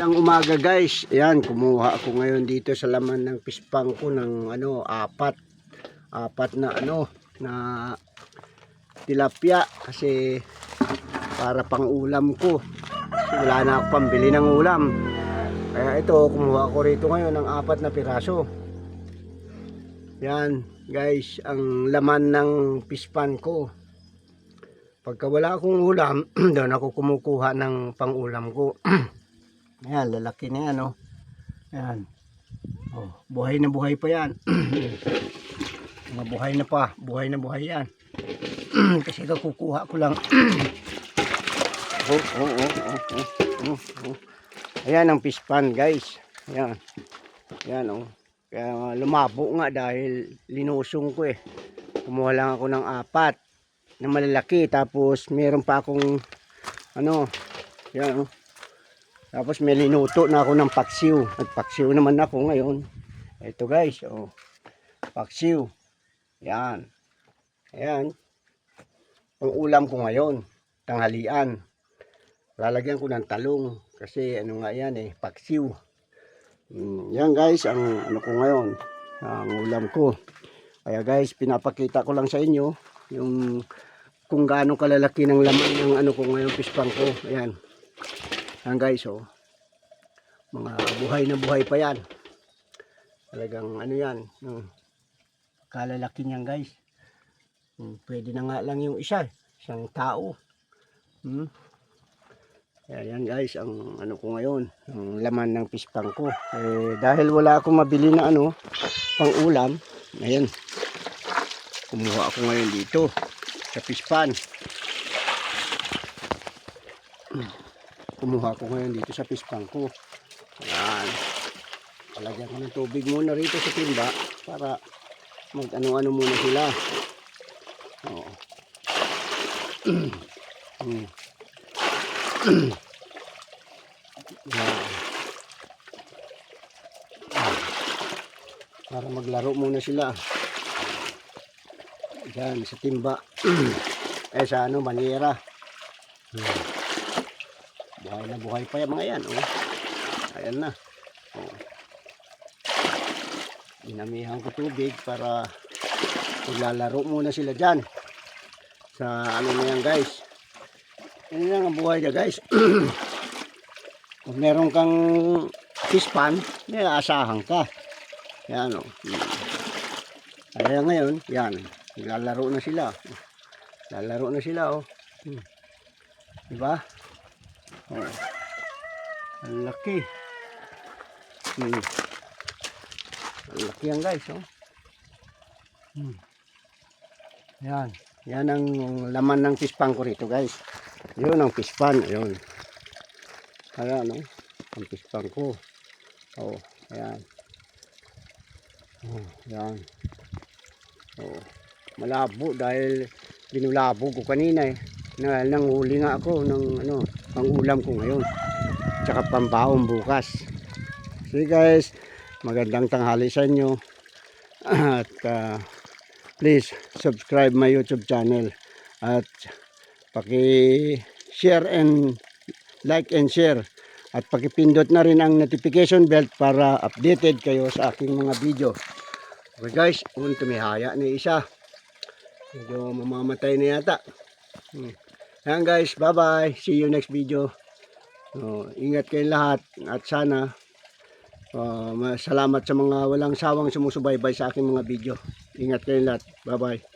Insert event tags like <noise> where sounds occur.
Magandang umaga guys. Ayan, kumuha ako ngayon dito sa laman ng pispang ko ng ano, apat. Apat na ano, na tilapia kasi para pang ulam ko. Wala na ako pambili ng ulam. Kaya ito, kumuha ako rito ngayon ng apat na piraso. Yan, guys, ang laman ng pispan ko. Pagka wala akong ulam, <clears throat> doon ako kumukuha ng pang-ulam ko. <clears throat> Ayan, lalaki na yan, oh. Ayan. Oh, buhay na buhay pa yan. <clears throat> Mga buhay na pa, buhay na buhay yan. <clears throat> Kasi ito kukuha ko lang. <clears throat> oh, oh, oh, oh, oh, oh, oh. Ayan ang pispan, guys. Ayan. Ayan, oh. Kaya lumabo nga dahil linusong ko eh. Kumuha lang ako ng apat na malalaki tapos meron pa akong ano yan oh. Tapos may linuto na ako ng paksiw. Nagpaksiw naman ako ngayon. Ito guys oh. Paksiw. Yan. Ayan. Ang ulam ko ngayon tanghalian. Lalagyan ko ng talong kasi ano nga yan eh paksiw. Mm, yan guys ang ano ko ngayon ang ulam ko. Kaya guys pinapakita ko lang sa inyo yung kung gaano kalalaki ng laman ng ano ko ngayon pispang ko. Ayan. Ayan guys, oh. Mga buhay na buhay pa yan. Talagang ano yan. Hmm. Kalalaki niyan guys. Hmm. Pwede na nga lang yung isa. Isang tao. Hmm. Ayan guys, ang ano ko ngayon. Ang laman ng pispang ko. Eh, dahil wala akong mabili na ano, pang ulam. Ayan. Kumuha ako ngayon dito sa pispan. Kumuha ko ngayon dito sa pispan ko. Ayan. Palagyan ko ng tubig muna rito sa timba para mag ano-ano muna sila. Oo. <clears throat> Hmm. <clears throat> Para maglaro muna sila. Diyan sa timba. <clears throat> eh sa ano, maniera. Hmm. Buhay na buhay pa yung mga yan. Oh. Ayan na. Oh. Dinamihan ko tubig para maglalaro muna sila dyan. Sa ano na yan guys. Yan lang ang buhay niya guys. <clears throat> Kung meron kang pispan, may asahan ka. Yan o. Oh. Hmm. Kaya ngayon, yan. Lalaro na sila. Lalaro na sila, oh. Hmm. Diba? Oh. Ang laki. Hmm. Ang laki yan, guys, oh. Hmm. Yan. Yan ang laman ng pispan ko rito, guys. Yun ang pispan. Yun. Kaya, no? Ang pispan ko. Oh, ayan. Oh, yan. Oh malabo dahil binulabog ko kanina eh. Na, nanghuli nga ako ng ano, pang ulam ko ngayon. Tsaka pambaon bukas. So guys, magandang tanghali sa inyo. <clears throat> At uh, please subscribe my YouTube channel. At paki-share and like and share. At pakipindot na rin ang notification bell para updated kayo sa aking mga video. Okay guys, un tumihaya ni isa. Medyo mamamatay na yata. Hmm. Ayan guys, bye bye. See you next video. So, ingat kayong lahat at sana uh, salamat sa mga walang sawang sumusubaybay sa aking mga video. Ingat kayong lahat. Bye bye.